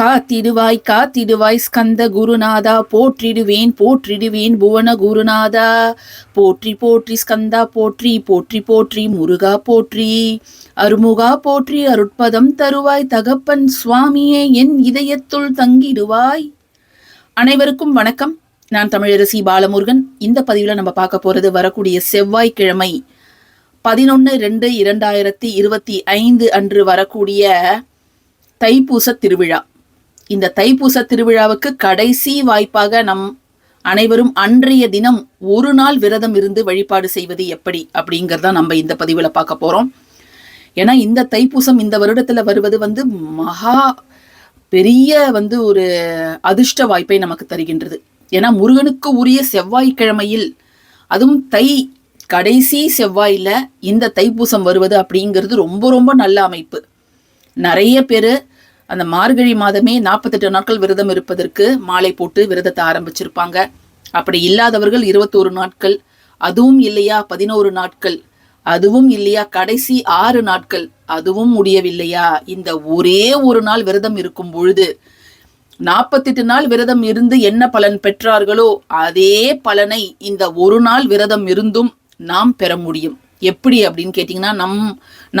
காத்திடுவாய் காத்திடுவாய் ஸ்கந்த குருநாதா. போற்றிடுவேன் போற்றிடுவேன் புவன குருநாதா. போற்றி போற்றி ஸ்கந்தா போற்றி போற்றி போற்றி முருகா போற்றி. அருமுகா போற்றி அருட்பதம் தருவாய். தகப்பன் சுவாமியே என் இதயத்துள் தங்கிடுவாய். அனைவருக்கும் வணக்கம். நான் தமிழரசி பாலமுருகன். இந்த பதிவில் நம்ம பார்க்க போறது வரக்கூடிய செவ்வாய்க்கிழமை பதினொன்று ரெண்டு இரண்டாயிரத்தி இருபத்தி ஐந்து அன்று வரக்கூடிய தைப்பூச திருவிழா. இந்த தைப்பூச திருவிழாவுக்கு கடைசி வாய்ப்பாக நம் அனைவரும் அன்றைய தினம் ஒரு நாள் விரதம் இருந்து வழிபாடு செய்வது எப்படி அப்படிங்கிறத நம்ம இந்த பதிவில் பார்க்க போறோம். ஏன்னா இந்த தைப்பூசம் இந்த வருடத்துல வருவது வந்து மகா பெரிய வந்து ஒரு அதிர்ஷ்ட வாய்ப்பை நமக்கு தருகின்றது. ஏன்னா முருகனுக்கு உரிய செவ்வாய்க்கிழமையில் அதுவும் தை கடைசி செவ்வாயில இந்த தைப்பூசம் வருவது அப்படிங்கிறது ரொம்ப ரொம்ப நல்ல அமைப்பு. நிறைய பேர் அந்த மார்கழி மாதமே நாற்பத்தெட்டு நாட்கள் விரதம் இருப்பதற்கு மாலை போட்டு விரதத்தை ஆரம்பிச்சிருப்பாங்க. அப்படி இல்லாதவர்கள் இருபத்தோரு நாட்கள் அதுவும் இல்லையா பதினோரு நாட்கள் அதுவும் இல்லையா கடைசி ஆறு நாட்கள் அதுவும் முடியவில்லையா? இந்த ஒரே ஒரு நாள் விரதம் இருக்கும் பொழுது நாற்பத்தெட்டு நாள் விரதம் இருந்து என்ன பலன் பெற்றார்களோ அதே பலனை இந்த ஒரு நாள் விரதம் இருந்தும் நாம் பெற முடியும். எப்படி அப்படின்னு கேட்டிங்கன்னா நம்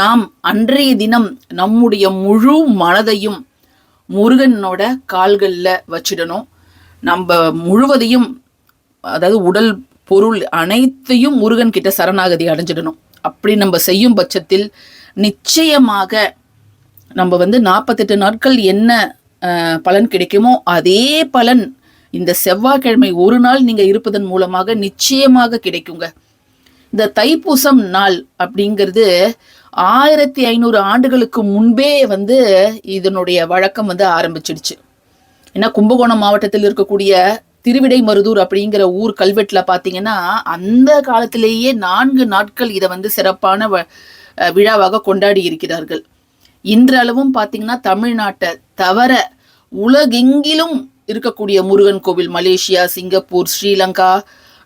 நாம் அன்றைய தினம் நம்முடைய முழு மனதையும் முருகனோட கால்களில் வச்சிடணும். நம்ம முழுவதையும் அதாவது உடல் பொருள் அனைத்தையும் முருகன் கிட்ட சரணாகதி அடைஞ்சிடணும். அப்படி நம்ம செய்யும் பட்சத்தில் நிச்சயமாக நம்ம வந்து நாற்பத்தெட்டு நாட்கள் என்ன பலன் கிடைக்குமோ அதே பலன் இந்த செவ்வாய்க்கிழமை ஒரு நாள் நீங்கள் இருப்பதன் மூலமாக நிச்சயமாக கிடைக்குங்க. இந்த தைப்பூசம் நாள் அப்படிங்கிறது ஆயிரத்தி ஐநூறு ஆண்டுகளுக்கு முன்பே வந்து இதனுடைய வழக்கம் வந்து ஆரம்பிச்சிடுச்சு. ஏன்னா கும்பகோணம் மாவட்டத்தில் இருக்கக்கூடிய திருவிடைமருதூர் அப்படிங்கிற ஊர் கல்வெட்டுல பார்த்தீங்கன்னா அந்த காலத்திலேயே நான்கு நாட்கள் இதை வந்து சிறப்பான வ- விழாவாக கொண்டாடி இருக்கிறார்கள். இன்றளவும் பார்த்தீங்கன்னா தமிழ்நாட்டை தவிர உலகெங்கிலும் இருக்கக்கூடிய முருகன் கோவில் மலேசியா சிங்கப்பூர் ஸ்ரீலங்கா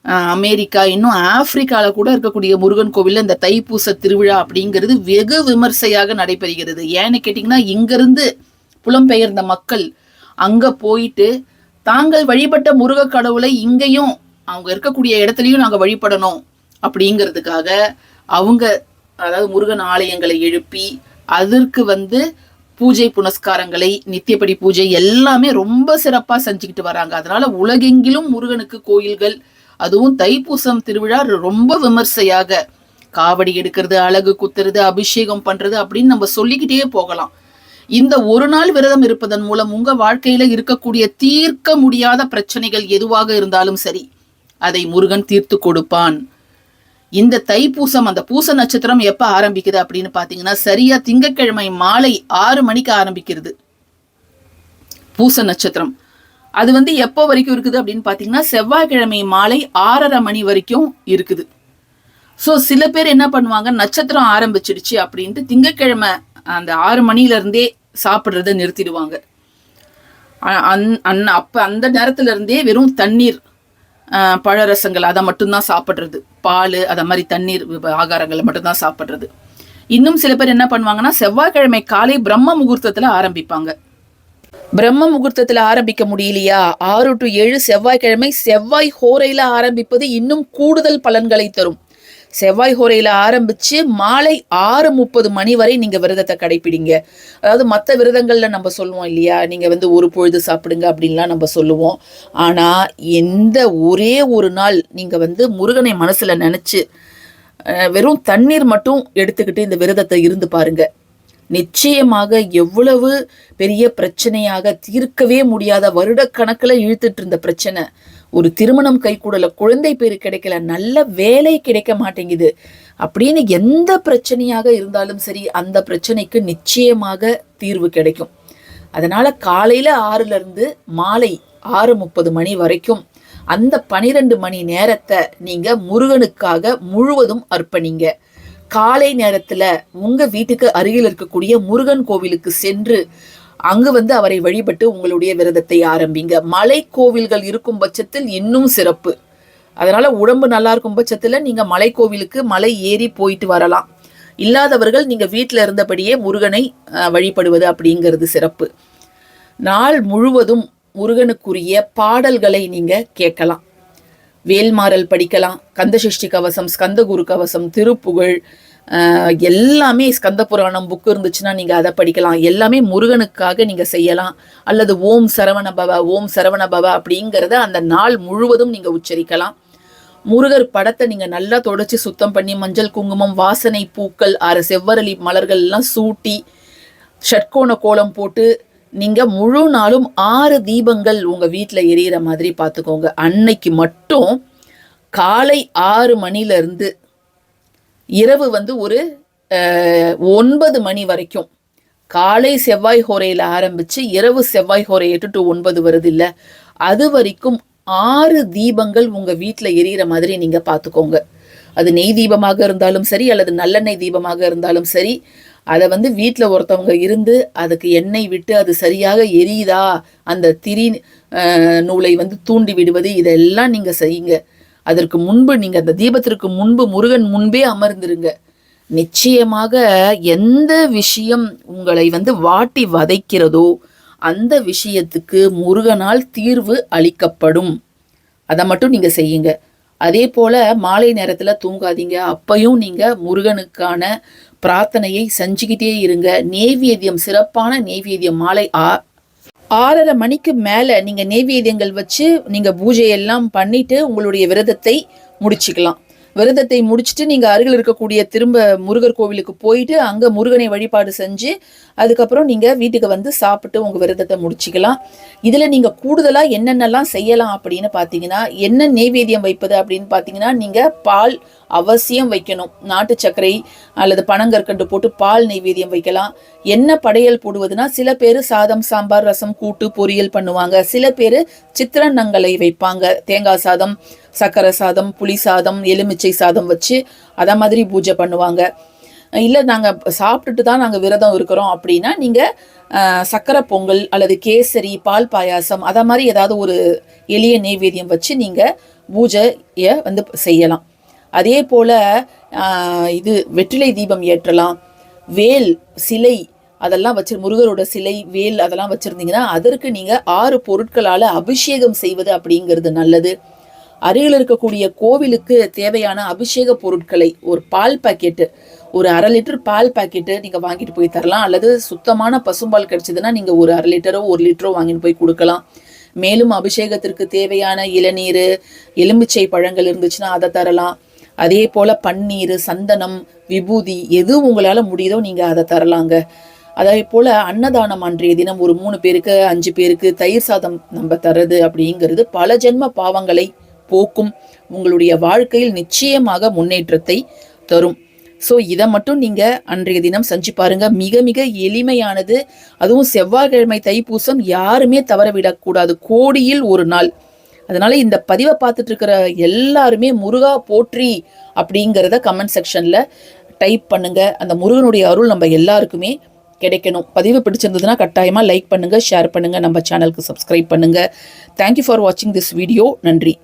அமெரிக்கா இன்னும் ஆப்பிரிக்காவில் கூட இருக்கக்கூடிய முருகன் கோவிலில் இந்த தைப்பூச திருவிழா அப்படிங்கிறது வெகு விமர்சையாக நடைபெறுகிறது. ஏன்னு கேட்டிங்கன்னா இங்கிருந்து புலம்பெயர்ந்த மக்கள் அங்கே போயிட்டு தாங்கள் வழிபட்ட முருக கடவுளை இங்கேயும் அவங்க இருக்கக்கூடிய இடத்துலையும் நாங்கள் வழிபடணும் அப்படிங்கிறதுக்காக அவங்க அதாவது முருகன் ஆலயங்களை எழுப்பி அதற்கு வந்து பூஜை புனஸ்காரங்களை நித்தியப்படி பூஜை எல்லாமே ரொம்ப சிறப்பாக செஞ்சுக்கிட்டு வராங்க. அதனால உலகெங்கிலும் முருகனுக்கு கோயில்கள் அதுவும் தைப்பூசம் திருவிழா ரொம்ப விமர்சையாக. காவடி எடுக்கிறது அழகு குத்துறது அபிஷேகம் பண்றது அப்படின்னு நம்ம சொல்லிக்கிட்டே போகலாம். இந்த ஒரு நாள் விரதம் இருப்பதன் மூலம் உங்க வாழ்க்கையில இருக்கக்கூடிய தீர்க்க முடியாத பிரச்சனைகள் எதுவாக இருந்தாலும் சரி அதை முருகன் தீர்த்து கொடுப்பான். இந்த தைப்பூசம் அந்த பூச நட்சத்திரம் எப்ப ஆரம்பிக்குது அப்படின்னு பாத்தீங்கன்னா சரியா திங்கட்கிழமை மாலை ஆறு மணிக்கு ஆரம்பிக்கிறது. பூச நட்சத்திரம். அது வந்து எப்போ வரைக்கும் இருக்குது அப்படின்னு பார்த்தீங்கன்னா செவ்வாய்க்கிழமை மாலை ஆறரை மணி வரைக்கும் இருக்குது. ஸோ சில பேர் என்ன பண்ணுவாங்க? நட்சத்திரம் ஆரம்பிச்சிடுச்சு அப்படின்ட்டு திங்கட்கிழமை அந்த ஆறு மணிலேருந்தே சாப்பிட்றத நிறுத்திடுவாங்க. அந்- அந் அப்போ அந்த நேரத்துலேருந்தே வெறும் தண்ணீர் பழரசங்கள் அதை மட்டும்தான் சாப்பிட்றது. பால் அதை மாதிரி தண்ணீர் ஆகாரங்களை மட்டும்தான் சாப்பிட்றது. இன்னும் சில பேர் என்ன பண்ணுவாங்கன்னா செவ்வாய்க்கிழமை காலை பிரம்ம முகூர்த்தத்தில் ஆரம்பிப்பாங்க. பிரம்ம முகூர்த்தத்துல ஆரம்பிக்க முடியலையா? ஆறு டு ஏழு செவ்வாய்க்கிழமை செவ்வாய் ஹோரையில ஆரம்பிப்பது இன்னும் கூடுதல் பலன்களை தரும். செவ்வாய் ஹோரையில ஆரம்பிச்சு மாலை ஆறு முப்பது மணி வரை நீங்க விரதத்தை கடைப்பிடிங்க. அதாவது மற்ற விரதங்கள்ல நம்ம சொல்லுவோம் இல்லையா? நீங்க வந்து ஒரு பொழுது சாப்பிடுங்க அப்படின்லாம் நம்ம சொல்லுவோம். ஆனா எந்த ஒரே ஒரு நாள் நீங்க வந்து முருகனை மனசுல நினைச்சு வெறும் தண்ணீர் மட்டும் எடுத்துக்கிட்டு இந்த விரதத்தை இருந்து பாருங்க. நிச்சயமாக எவ்வளவு பெரிய பிரச்சனையாக தீர்க்கவே முடியாத வருடக்கணக்கில் இழுத்துட்டு இருந்த பிரச்சனை. ஒரு திருமணம் கைகூடல குழந்தை பேர் கிடைக்கல நல்ல வேலை கிடைக்க மாட்டேங்குது. அப்படின்னு எந்த பிரச்சனையாக இருந்தாலும் சரி அந்த பிரச்சனைக்கு நிச்சயமாக தீர்வு கிடைக்கும். அதனால காலையில ஆறுல இருந்து மாலை ஆறு முப்பது மணி வரைக்கும் அந்த பனிரெண்டு மணி நேரத்தை நீங்க முருகனுக்காக முழுவதும் அர்ப்பணிங்க. காலை நேரத்துல உங்க வீட்டுக்கு அருகில் இருக்கக்கூடிய முருகன் கோவிலுக்கு சென்று அங்கு வந்து அவரை வழிபட்டு உங்களுடைய விரதத்தை ஆரம்பிங்க. மலை கோவில்கள் இருக்கும் பட்சத்தில் இன்னும் சிறப்பு. அதனால உடம்பு நல்லா இருக்கும் பட்சத்துல நீங்க மலை கோவிலுக்கு மலை ஏறி போயிட்டு வரலாம். இல்லாதவர்கள் நீங்க வீட்டில் இருந்தபடியே முருகனை வழிபடுவது அப்படிங்கிறது சிறப்பு. நாள் முழுவதும் முருகனுக்குரிய பாடல்களை நீங்கள் கேட்கலாம். வேல்மாறல் படிக்கலாம் கந்தசஷ்டி கவசம் ஸ்கந்தகுரு கவசம் திருப்புகழ் எல்லாமே ஸ்கந்த புராணம் புக்கு இருந்துச்சுன்னா நீங்கள் அதை படிக்கலாம். எல்லாமே முருகனுக்காக நீங்கள் செய்யலாம். அல்லது ஓம் சரவண பவ ஓம் சரவண பவ அப்படிங்கிறத அந்த நாள் முழுவதும் நீங்கள் உச்சரிக்கலாம். முருகர் படத்தை நீங்கள் நல்லா தொடச்சி சுத்தம் பண்ணி மஞ்சள் குங்குமம் வாசனை பூக்கள் ஆறு செவ்வரளி மலர்கள்லாம் சூட்டி ஷட்கோண கோலம் போட்டு நீங்கள் முழு நாளும் ஆறு தீபங்கள் உங்கள் வீட்டில் எரியிற மாதிரி பார்த்துக்கோங்க அன்னைக்கு மட்டும் காலை ஆறு மணிலேருந்து இரவு வந்து ஒரு ஒன்பது மணி வரைக்கும் காலை செவ்வாய் ஹோரையில் ஆரம்பித்து இரவு செவ்வாய் ஹோரை எட்டு டு ஒன்பது வருது இல்லை அது வரைக்கும் ஆறு தீபங்கள் உங்கள் வீட்டில் எரியிற மாதிரி நீங்கள் பார்த்துக்கோங்க அது நெய் தீபமாக இருந்தாலும் சரி அல்லது நல்லெண்ணெய் தீபமாக இருந்தாலும் சரி அதை வந்து வீட்டில் ஒருத்தவங்க இருந்து அதுக்கு எண்ணெய் விட்டு அது சரியாக எரியுதா? அந்த திரி நூலை வந்து தூண்டி விடுவது இதெல்லாம் நீங்கள் செய்யுங்க. அதற்கு முன்பு நீங்கள் அந்த தீபத்திற்கு முன்பு முருகன் முன்பே அமர்ந்திருங்க. நிச்சயமாக எந்த விஷயம் உங்களை வந்து வாட்டி வதைக்கிறதோ அந்த விஷயத்துக்கு முருகனால் தீர்வு அளிக்கப்படும். அதை மட்டும் நீங்கள் செய்யுங்க. அதே போல் மாலை நேரத்தில் தூங்காதீங்க. அப்பையும் நீங்கள் முருகனுக்கான பிரார்த்தனையை செஞ்சுக்கிட்டே இருங்க. நேவேத்தியம் சிறப்பான நேவேத்தியம். மாலை ஆ ஆறரை மணிக்கு மேலே நீங்கள் நெய்வேத்தியங்கள் வச்சு நீங்கள் பூஜையெல்லாம் பண்ணிட்டு உங்களுடைய விரதத்தை முடிச்சுக்கலாம். விரதத்தை முடிச்சுட்டு நீங்கள் அருகில் இருக்கக்கூடிய திரும்ப முருகர் கோவிலுக்கு போயிட்டு அங்கே முருகனை வழிபாடு செஞ்சு அதுக்கப்புறம் நீங்கள் வீட்டுக்கு வந்து சாப்பிட்டு உங்கள் விரதத்தை முடிச்சுக்கலாம். இதில் நீங்கள் கூடுதலாக என்னென்னலாம் செய்யலாம் அப்படின்னு பார்த்தீங்கன்னா என்ன நெய்வேத்தியம் வைப்பது அப்படின்னு பார்த்தீங்கன்னா நீங்கள் பால் அவசியம் வைக்கணும். நாட்டு சர்க்கரை அல்லது பனங்கற்கண்டு போட்டு பால் நெய்வேத்தியம் வைக்கலாம். என்ன படையல் போடுவதுன்னா சில பேர் சாதம் சாம்பார் ரசம் கூட்டு பொரியல் பண்ணுவாங்க. சில பேர் சித்திரன்னங்களை வைப்பாங்க. தேங்காய் சாதம் சக்கரை சாதம் புளி சாதம் எலுமிச்சை சாதம் வச்சு அதை மாதிரி பூஜை பண்ணுவாங்க. இல்லை நாங்கள் சாப்பிட்டுட்டு தான் நாங்கள் விரதம் இருக்கிறோம் அப்படின்னா நீங்கள் சக்கரை பொங்கல் அல்லது கேசரி பால் பாயாசம் அதை மாதிரி ஏதாவது ஒரு எளிய நெய்வேத்தியம் வச்சு நீங்கள் பூஜையை வந்து செய்யலாம். அதே போல் இது வெற்றிலை தீபம் ஏற்றலாம். வேல் சிலை அதெல்லாம் வச்சு முருகரோட சிலை வேல் அதெல்லாம் வச்சுருந்தீங்கன்னா அதற்கு நீங்கள் ஆறு பொருட்களால் அபிஷேகம் செய்வது அப்படிங்கிறது நல்லது. அருகில் இருக்கக்கூடிய கோவிலுக்கு தேவையான அபிஷேக பொருட்களை ஒரு பால் பாக்கெட்டு ஒரு அரை லிட்டர் பால் பாக்கெட்டு நீங்கள் வாங்கிட்டு போய் தரலாம். அல்லது சுத்தமான பசும்பால் கிடைச்சதுன்னா நீங்கள் ஒரு அரை லிட்டரோ ஒரு லிட்டரோ வாங்கிட்டு போய் கொடுக்கலாம். மேலும் அபிஷேகத்திற்கு தேவையான இளநீர் எலுமிச்சை பழங்கள் இருந்துச்சுன்னா அதை தரலாம். அதே போல் பன்னீர் சந்தனம் விபூதி எது உங்களால் முடியுதோ நீங்கள் அதை தரலாங்க. அதே போல் அன்னதானம் அன்றைய தினம் ஒரு மூணு பேருக்கு அஞ்சு பேருக்கு தயிர் சாதம் நம்ம தர்றது அப்படிங்கிறது பல ஜென்ம பாவங்களை போக்கும் உங்களுடைய வாழ்க்கையில் நிச்சயமாக முன்னேற்றத்தை தரும். ஸோ இதை மட்டும் நீங்கள் அன்றைய தினம் செஞ்சு பாருங்க. மிக மிக எளிமையானது. அதுவும் செவ்வாய்க்கிழமை தைப்பூசம் யாருமே தவற விடக்கூடாது கோடியில் ஒரு நாள். அதனால இந்த பதிவை பார்த்துட்டு இருக்கிற எல்லாருமே முருகா போற்றி அப்படிங்கிறத கமெண்ட் செக்ஷனில் டைப் பண்ணுங்க. அந்த முருகனுடைய அருள் நம்ம எல்லாருக்குமே கிடைக்கணும். பதிவு பிடிச்சிருந்ததுன்னா கட்டாயமாக லைக் பண்ணுங்கள் ஷேர் பண்ணுங்கள் நம்ம சேனலுக்கு சப்ஸ்கிரைப் பண்ணுங்கள் தேங்க்யூ ஃபார் வாட்சிங் திஸ் வீடியோ நன்றி.